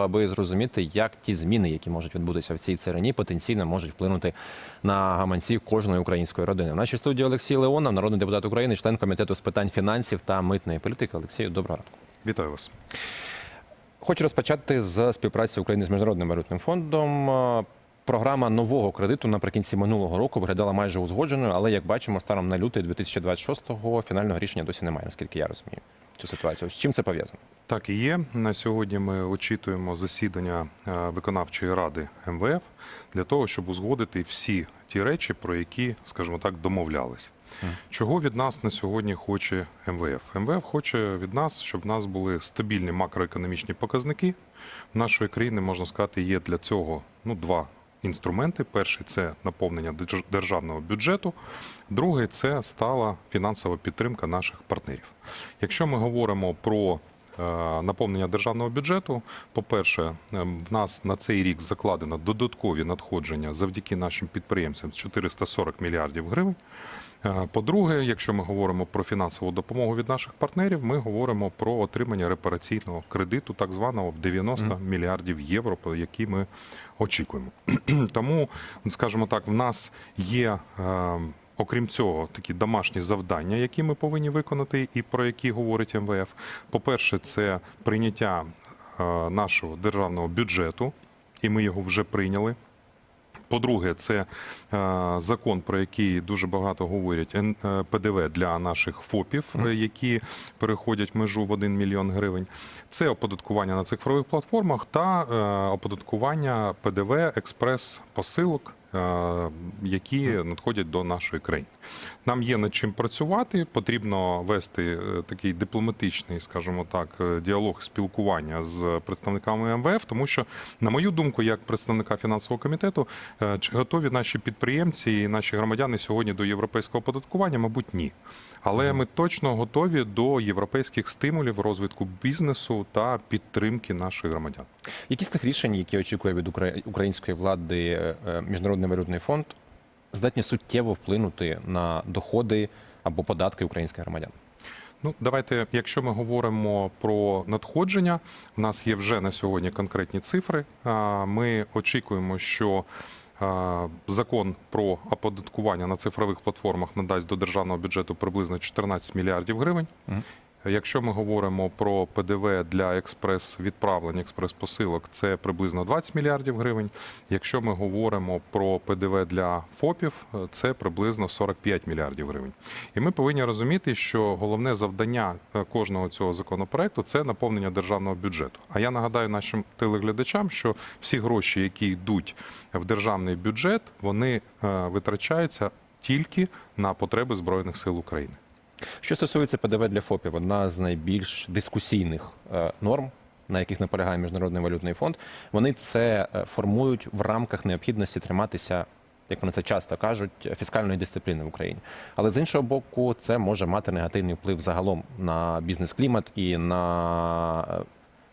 аби зрозуміти, як ті зміни, які можуть відбутися в цій царині, потенційно можуть вплинути на гаманці кожної української родини. В нашій студії Олексій Леонов, народний депутат України, член комітету з питань фінансів та митної політики. Олексію, доброго ранку. Вітаю вас. Хочу розпочати з співпраці України з міжнародним валютним фондом. Програма нового кредиту наприкінці минулого року виглядала майже узгодженою, але як бачимо, станом на лютий 2026-го фінального рішення досі немає, наскільки я розумію цю ситуацію. З чим це пов'язано? Так і є. На сьогодні ми очікуємо засідання е, виконавчої ради МВФ для того, щоб узгодити всі ті речі, про які, скажімо так, домовлялись. Чого від нас на сьогодні хоче МВФ? МВФ хоче від нас, щоб в нас були стабільні макроекономічні показники. В нашої країни можна сказати, є для цього ну два інструменти. Перший це наповнення держ- державного бюджету. Другий це стала фінансова підтримка наших партнерів. Якщо ми говоримо про наповнення державного бюджету, по-перше, ем, в нас на цей рік закладено додаткові надходження завдяки нашим підприємцям 440 мільярдів гривень. Е, По-друге, якщо ми говоримо про фінансову допомогу від наших партнерів, ми говоримо про отримання репараційного кредиту, так званого в 90 мільярдів євро, які ми очікуємо. Тому, скажімо так, в нас є. Окрім цього, такі домашні завдання, які ми повинні виконати, і про які говорить МВФ. По-перше, це прийняття е, нашого державного бюджету, і ми його вже прийняли. По-друге, це е, закон, про який дуже багато говорять, е, ПДВ для наших ФОПів, які переходять межу в 1 мільйон гривень. Це оподаткування на цифрових платформах та оподаткування ПДВ експрес-посилок. Е, Які надходять до нашої країни, нам є над чим працювати. Потрібно вести е, такий дипломатичний, скажімо так, е, діалог спілкування з представниками МВФ, тому що, на мою думку, як представника фінансового комітету, чи готові наші підприємці і наші громадяни сьогодні до європейського оподаткування, мабуть, ні. Але ми точно готові до європейських стимулів розвитку бізнесу та підтримки наших громадян. Які з тих рішень, які очікує від української влади е, міжнародний валютний фонд, здатні суттєво вплинути на доходи або податки українських громадян? Ну, давайте, якщо ми говоримо про надходження, в нас є вже на сьогодні конкретні цифри. Ми очікуємо, що закон про оподаткування на цифрових платформах надасть до державного бюджету приблизно 14 мільярдів гривень. Якщо ми говоримо про ПДВ для експрес-відправлень, експрес-посилок, це приблизно 20 мільярдів гривень. Якщо ми говоримо про ПДВ для ФОПів, це приблизно 45 мільярдів гривень. І ми повинні розуміти, що головне завдання е, кожного цього законопроекту це наповнення державного бюджету. А я нагадаю нашим телеглядачам, що всі гроші, які йдуть в державний бюджет, вони е, витрачаються тільки на потреби збройних сил України. Що стосується ПДВ для ФОПів, одна з найбільш дискусійних е, норм, на яких наполягає Міжнародний валютний фонд, вони це е, формують в рамках необхідності триматися. Як вони це часто кажуть, фіскальної дисципліни в Україні, але з іншого боку, це може мати негативний вплив загалом на бізнес-клімат і на е,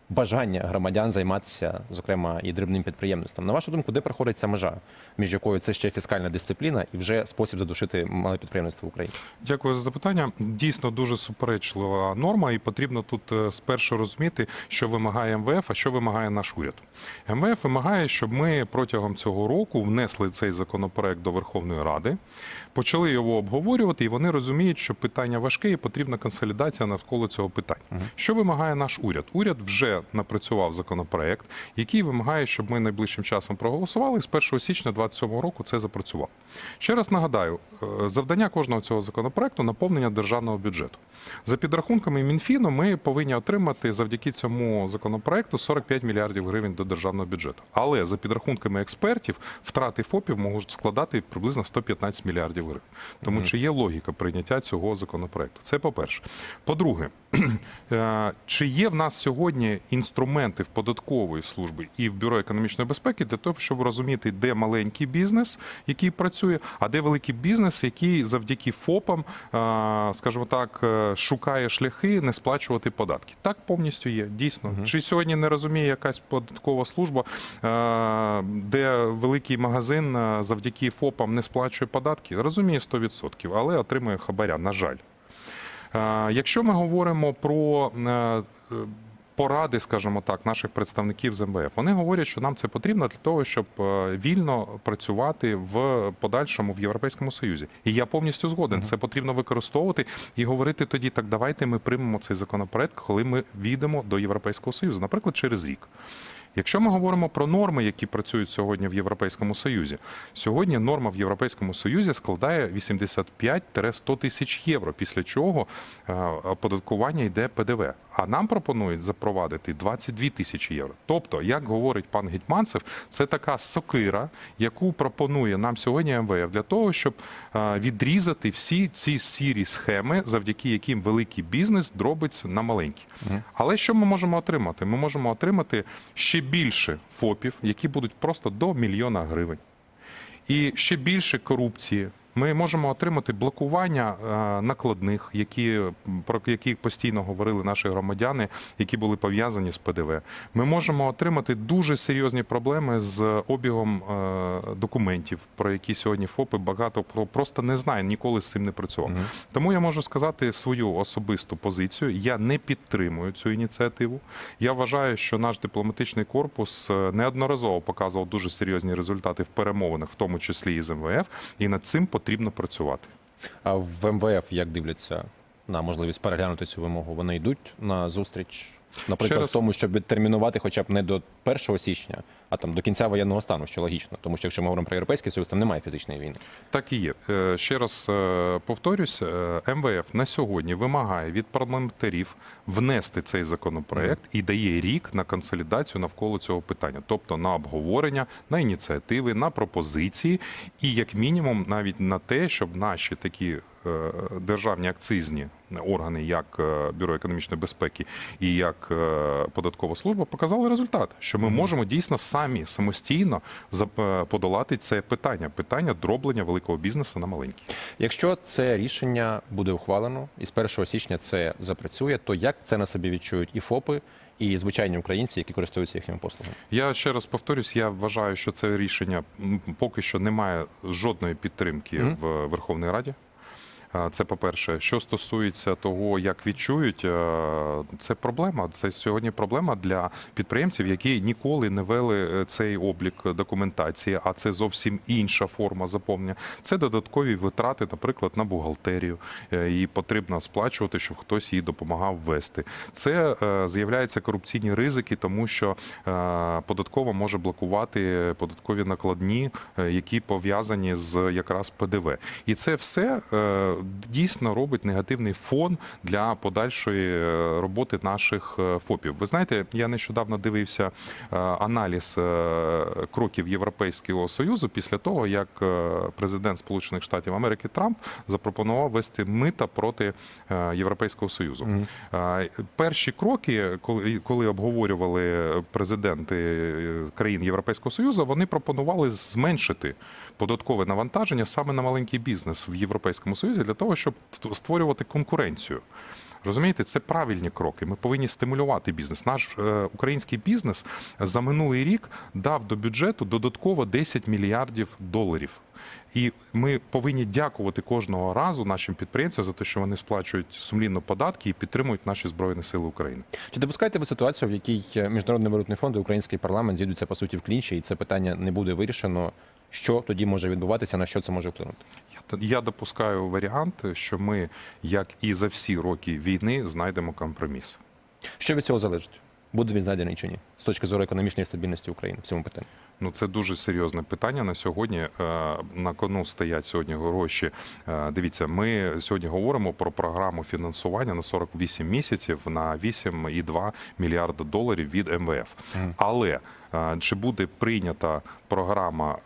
бажання громадян займатися, зокрема, і дрібним підприємництвом. На вашу думку, де проходить ця межа, між якою це ще фіскальна дисципліна і вже спосіб задушити мале підприємництво в Україні? Дякую за запитання. Дійсно дуже суперечлива норма, і потрібно тут е, спершу розуміти, що вимагає МВФ, а що вимагає наш уряд. МВФ вимагає, щоб ми протягом цього року внесли цей законопроект до Верховної Ради, почали його обговорювати, і вони розуміють, що питання важке і потрібна консолідація навколо цього питання. Що вимагає наш уряд? Уряд вже напрацював законопроект, який вимагає, щоб ми найближчим часом проголосували. І з 1 січня 2027 року це запрацював. Ще раз нагадаю, е, завдання кожного цього законопроекту наповнення державного бюджету. За підрахунками Мінфіну, ми повинні отримати завдяки цьому законопроекту 45 мільярдів гривень до державного бюджету. Але за підрахунками експертів, втрати ФОПів можуть складати приблизно 115 мільярдів гривень. Тому чи є логіка прийняття цього законопроекту? Це по-перше. По-друге, е, чи є в нас сьогодні інструменти в податкової служби і в бюро економічної безпеки для того, щоб розуміти, де маленький бізнес, який працює, а де великий бізнес, який завдяки ФОПам, е, скажімо так, е, шукає шляхи не сплачувати податки. Так повністю є. Дійсно, чи сьогодні не розуміє якась податкова служба, е, де великий магазин е, завдяки ФОПам не сплачує податки? Розуміє 100%, але отримує хабаря. На жаль. Е, Якщо ми говоримо про е, поради, скажімо так, наших представників з МВФ. Вони говорять, що нам це потрібно для того, щоб е, вільно працювати в подальшому в Європейському Союзі. І я повністю згоден. Це потрібно використовувати і говорити тоді, так давайте ми приймемо цей законопроект, коли ми війдемо до Європейського Союзу, наприклад, через рік. Якщо ми говоримо про норми, які працюють сьогодні в Європейському Союзі, сьогодні норма в Європейському Союзі складає 85-100 тисяч євро, після чого е, оподаткування йде ПДВ. А нам пропонують запровадити 22 тисячі євро. Тобто, як говорить пан Гетьманцев, це така сокира, яку пропонує нам сьогодні МВФ для того, щоб е, відрізати всі ці сірі схеми, завдяки яким великий бізнес дробиться на маленький. Але що ми можемо отримати? Ми можемо отримати ще більше ФОПів, які будуть просто до мільйона гривень. І ще більше корупції. Ми можемо отримати блокування е, накладних, які про які постійно говорили наші громадяни, які були пов'язані з ПДВ. Ми можемо отримати дуже серйозні проблеми з обігом е, документів, про які сьогодні ФОПи багато про- просто не знає, ніколи з цим не працював. Тому я можу сказати свою особисту позицію. Я не підтримую цю ініціативу. Я вважаю, що наш дипломатичний корпус е, неодноразово показував дуже серйозні результати в перемовинах, в тому числі і з МВФ, і над цим потрібно працювати. А в МВФ як дивляться на можливість переглянути цю вимогу? Вони йдуть на зустріч, наприклад, в тому, щоб відтермінувати хоча б не до 1 січня, а там до кінця воєнного стану, що логічно, тому що якщо ми говоримо про європейський союз, там немає фізичної війни. Так і є. Е, Ще раз е, повторюсь, е, МВФ на сьогодні вимагає від парламентарів внести цей законопроект і дає рік на консолідацію навколо цього питання, тобто на обговорення, на ініціативи, на пропозиції, і як мінімум навіть на те, щоб наші такі. Е, Державні акцизні органи, як е, Бюро економічної безпеки і як е, податкова служба, показали результат, що ми можемо дійсно самі самостійно подолати це питання питання дроблення великого бізнесу на маленький. Якщо це рішення буде ухвалено і з 1 січня це запрацює, то як це на собі відчують і ФОПи, і звичайні українці, які користуються їхніми послугами? Я ще раз повторюсь, я вважаю, що це рішення поки що не має жодної підтримки Мгм. в Верховній Раді. Це по-перше, що стосується того, як відчують, е, це проблема. Це сьогодні проблема для підприємців, які ніколи не вели е, цей облік документації, а це зовсім інша форма заповнення. Це додаткові витрати, наприклад, на бухгалтерію. Е, Її потрібно сплачувати, щоб хтось їй допомагав вести. Це е, з'являються корупційні ризики, тому що е, податкова може блокувати податкові накладні, е, які пов'язані з якраз ПДВ. І це все е, дійсно робить негативний фон для подальшої е, роботи наших е, ФОПів. Ви знаєте, я нещодавно дивився е, аналіз кроків Європейського союзу після того, як президент Сполучених Штатів Америки Трамп запропонував вести мита проти Європейського союзу. Е, Перші кроки, коли, коли обговорювали президенти країн Європейського союзу, вони пропонували зменшити податкове навантаження саме на маленький бізнес в Європейському Союзі для того, щоб створювати конкуренцію. Розумієте, це правильні кроки. Ми повинні стимулювати бізнес. Наш е, український бізнес за минулий рік дав до бюджету додатково 10 мільярдів доларів. І ми повинні дякувати кожного разу нашим підприємцям за те, що вони сплачують сумлінно податки і підтримують наші збройні сили України. Чи допускаєте ви ситуацію, в якій е, Міжнародний валютний фонд і український парламент зійдуться по суті в клінчі, і це питання не буде вирішено? Що тоді може відбуватися, на що це може вплинути? Я, допускаю варіант, що ми, як і за всі роки війни, знайдемо компроміс. Що від цього залежить? Буде він знайдений чи ні? З точки зору економічної стабільності України в цьому питанні? Ну, це дуже серйозне питання на сьогодні. Е, На кону стоять сьогодні гроші. Е, Дивіться, ми сьогодні говоримо про програму фінансування на 48 місяців на 8,2 мільярда доларів від МВФ. Але е, чи буде прийнята програма?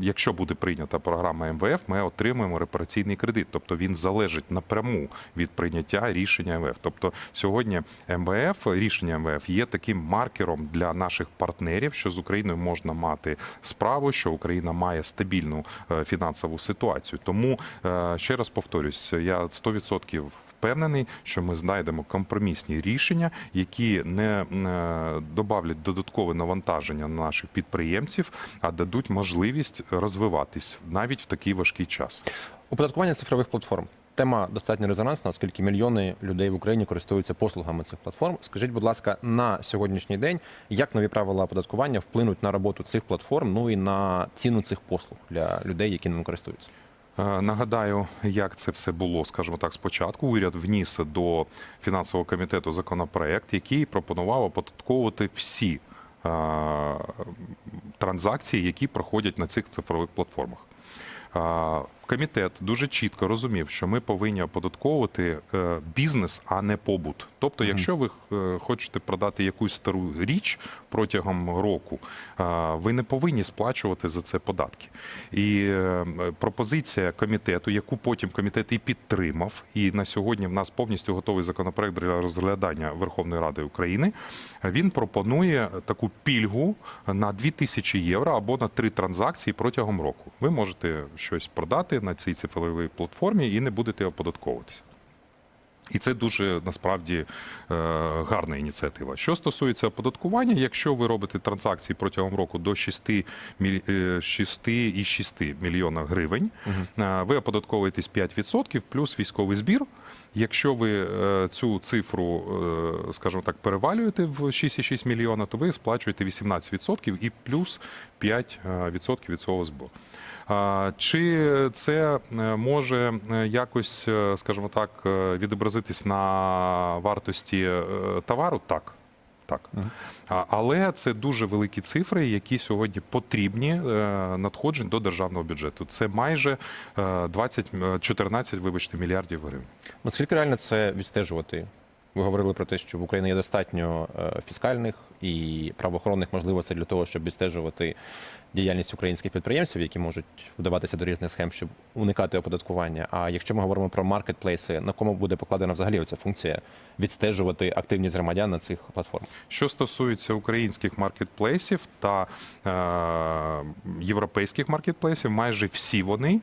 Якщо буде прийнята програма МВФ, ми отримуємо репараційний кредит. Тобто він залежить напряму від прийняття рішення МВФ. Тобто сьогодні МВФ рішення МВФ є таким маркером для наших партнерів, що з Україною можна мати справу, що Україна має стабільну е, фінансову ситуацію. Тому е, ще раз повторюсь, я 100% Впевнений, що ми знайдемо компромісні рішення, які не е, добавлять додаткове навантаження на наших підприємців, а дадуть можливість розвиватись навіть в такий важкий час. Оподаткування цифрових платформ. Тема достатньо резонансна, оскільки мільйони людей в Україні користуються послугами цих платформ. Скажіть, будь ласка, на сьогоднішній день як нові правила оподаткування вплинуть на роботу цих платформ, ну і на ціну цих послуг для людей, які ними користуються? Е, Нагадаю, як це все було, скажімо так, спочатку. Уряд вніс до фінансового комітету законопроект, який пропонував оподатковувати всі е, транзакції, які проходять на цих цифрових платформах. Комітет дуже чітко розумів, що ми повинні оподатковувати е, бізнес, а не побут. Тобто, якщо ви е, хочете продати якусь стару річ протягом року, е, ви не повинні сплачувати за це податки. І пропозиція комітету, яку потім комітет і підтримав, і на сьогодні в нас повністю готовий законопроект для розглядання Верховної Ради України. Він пропонує таку пільгу на 2000 євро або на три транзакції протягом року. Ви можете щось продати на цій цифровій платформі і не будете оподатковуватися. І це дуже насправді е, гарна ініціатива. Що стосується оподаткування, якщо ви робите транзакції протягом року до 6, міль- е, 6,6 мільйона гривень, е, ви оподатковуєтесь 5% плюс військовий збір. Якщо ви цю цифру, скажімо так, перевалюєте в 6,6 мільйона, то ви сплачуєте 18% і плюс 5% від цього збору. Чи це е, може е, якось, е, скажімо так, відобразитись на вартості товару? Так. Так. Але це дуже великі цифри, які сьогодні потрібні надходжень до державного бюджету. Це майже е, 20, е, 14, вибачте, мільярдів гривень. От скільки реально це відстежувати? Ви говорили про те, що в Україні є достатньо е, фіскальних і правоохоронних можливостей для того, щоб відстежувати діяльність українських підприємців, які можуть вдаватися до різних схем, щоб уникати оподаткування. А якщо ми говоримо про маркетплейси, на кому буде покладена взагалі оця функція відстежувати активність громадян на цих платформах? Що стосується українських маркетплейсів та е, європейських маркетплейсів, майже всі вони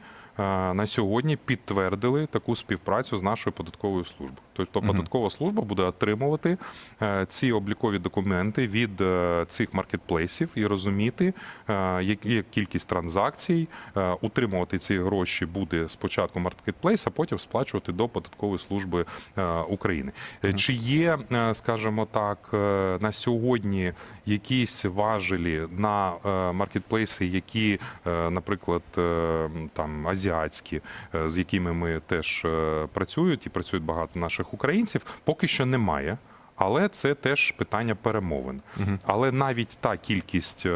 на сьогодні підтвердили таку співпрацю з нашою податковою службою. Тобто податкова служба буде отримувати е, ці облікові документи від е, цих маркетплейсів і розуміти, е, які кількість транзакцій, е, утримувати ці гроші буде спочатку маркетплейс, а потім сплачувати до податкової служби е, України. Е, Чи є, е, скажімо так, е, на сьогодні якісь важелі на е, маркетплейси, які, е, наприклад, е, там азіатські, е, з якими ми теж е, працюють і працюють багато наших українців, поки що немає. Але це теж питання перемовин. Але навіть та кількість е,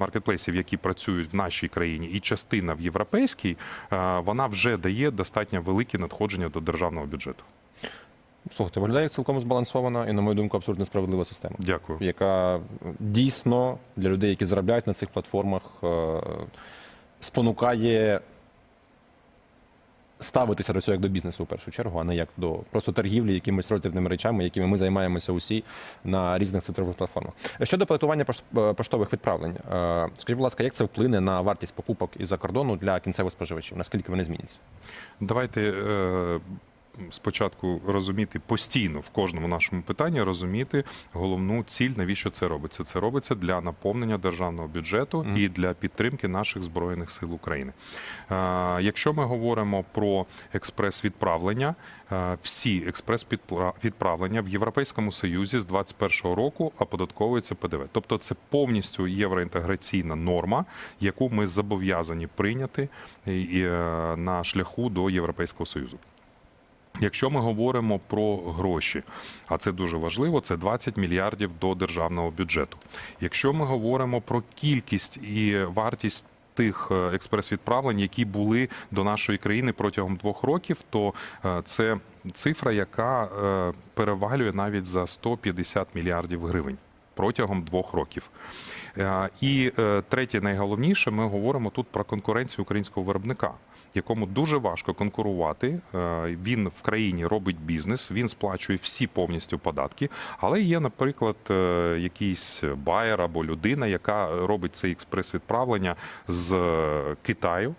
маркетплейсів, які працюють в нашій країні, і частина в європейській, вона вже дає достатньо великі надходження до державного бюджету. Слухайте, виглядає як цілком збалансована і, на мою думку, абсолютно справедлива система. Дякую. яка дійсно для людей, які заробляють на цих платформах, спонукає ставитися до цього як до бізнесу в першу чергу, а не як до просто торгівлі якимись роздрібними речами, якими ми займаємося усі на різних цифрових платформах. Щодо платування е, поштових відправлень, е, скажіть, будь ласка, як це вплине на вартість покупок із-за кордону для кінцевих споживачів? Наскільки вони зміняться? Давайте е, спочатку розуміти постійно в кожному нашому питанні розуміти головну ціль, навіщо це робиться. Це робиться для наповнення державного бюджету і для підтримки наших збройних сил України. Якщо ми говоримо про експрес-відправлення, всі експрес-відправлення в Європейському Союзі з 2021 року оподатковується ПДВ. Тобто це повністю євроінтеграційна норма, яку ми зобов'язані прийняти е, на шляху до Європейського Союзу. Якщо ми говоримо про гроші, а це дуже важливо, це 20 мільярдів до державного бюджету. Якщо ми говоримо про кількість і вартість тих е, експрес-відправлень, які були до нашої країни протягом двох років, то е, це цифра, яка е, перевалює навіть за 150 мільярдів гривень. Протягом двох років. І третє, найголовніше, ми говоримо тут про конкуренцію українського виробника, якому дуже важко конкурувати. Е, Він в країні робить бізнес, він сплачує всі повністю податки. Але є, наприклад, е, якийсь байер або людина, яка робить це експрес-відправлення з е, Китаю.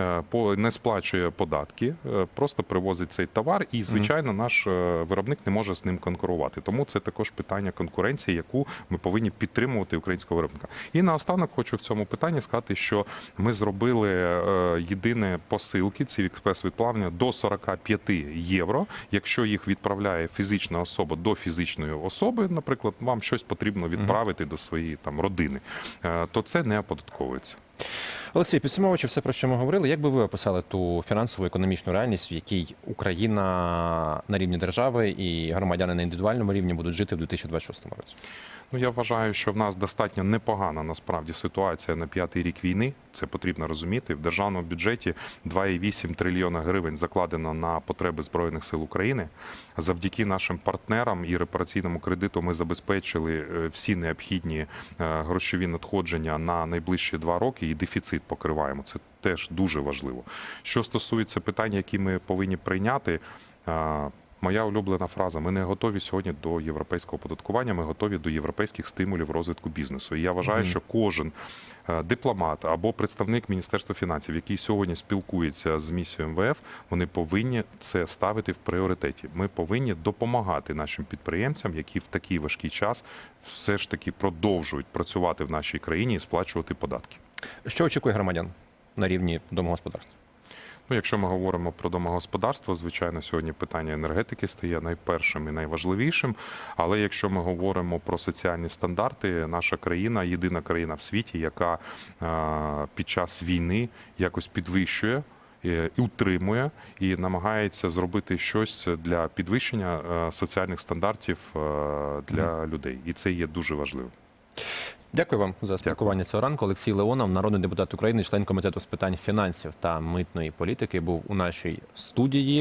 Е, не сплачує податки, е, просто привозить цей товар, і звичайно, наш е, виробник не може з ним конкурувати. Тому це також питання конкуренції, яку ми повинні підтримувати українського виробника. І наостанок хочу в цьому питанні сказати, що ми зробили єдине посилки ці експрес-відплавлення до 45 євро. Якщо їх відправляє фізична особа до фізичної особи, наприклад, вам щось потрібно відправити до своєї там родини, то це не оподатковується. Олексій, підсумовуючи все, про що ми говорили, як би ви описали ту фінансову економічну реальність, в якій Україна на рівні держави і громадяни на індивідуальному рівні будуть жити в 2026 році? Ну я вважаю, що в нас достатньо непогана насправді ситуація на п'ятий рік війни. Це потрібно розуміти. В державному бюджеті 2,8 трильйона гривень закладено на потреби збройних сил України. Завдяки нашим партнерам і репараційному кредиту ми забезпечили е, всі необхідні е, грошові надходження на найближчі два роки, і дефіцит покриваємо. Це теж дуже важливо. Що стосується питань, які ми повинні прийняти. Моя улюблена фраза: ми не готові сьогодні до європейського оподаткування, ми готові до європейських стимулів розвитку бізнесу. І я вважаю, Мгм. що кожен е, дипломат або представник Міністерства фінансів, який сьогодні спілкується з місією МВФ, вони повинні це ставити в пріоритеті. Ми повинні допомагати нашим підприємцям, які в такий важкий час все ж таки продовжують працювати в нашій країні і сплачувати податки. Що очікує громадян на рівні домогосподарства? Ну, якщо ми говоримо про домогосподарство, звичайно, сьогодні питання енергетики стає найпершим і найважливішим. Але якщо ми говоримо про соціальні стандарти, наша країна єдина країна в світі, яка е, під час війни якось підвищує. е, І утримує і намагається зробити щось для підвищення е, соціальних стандартів для людей, і це є дуже важливим. Дякую вам за спілкування цього ранку. Олексій Леонов, народний депутат України, член комітету з питань фінансів та митної політики, був у нашій студії.